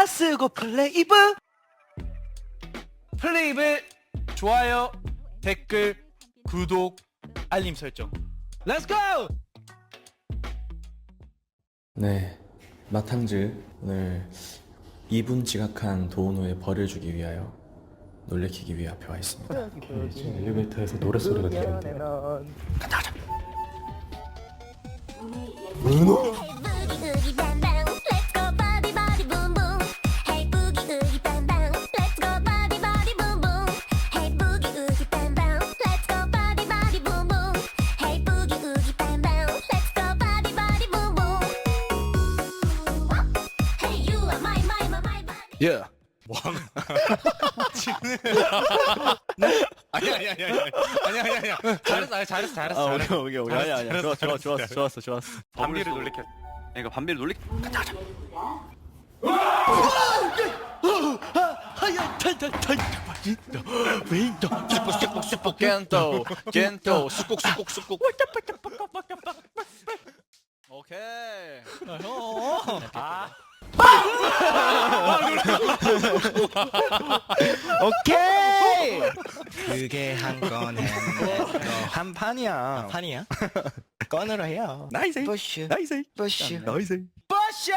다 쓰고 플레이브 플레이브 좋아요, 댓글, 구독, 알림 설정. 렛츠고! 네, 마탕즈 오늘 2분 지각한 도우노의 벌을 주기 위하여 놀래키기 위해 앞에 와 있습니다. 지금 엘리베이터에서 노랫소리가 들리는데 Hey boogie my body. 예. 아니 아니 아니 아니 아니 아니 아니 잘했어 아니, 잘했어 잘했어 아, 잘했어. 오케이, 오케이, 오케이. 아니, 아니야. 좋아, 좋아, 좋았어, 좋았어, 좋았어. 밤비를 놀리켜. 그러니까 밤비를 놀리. 슈퍼 겐토. 오케이. 오케이 그게 한 건 했네 한 판이야 판이야? 건으로 해요 나이스. 부쉬 나이스. 부쉬 나이스. 부쉬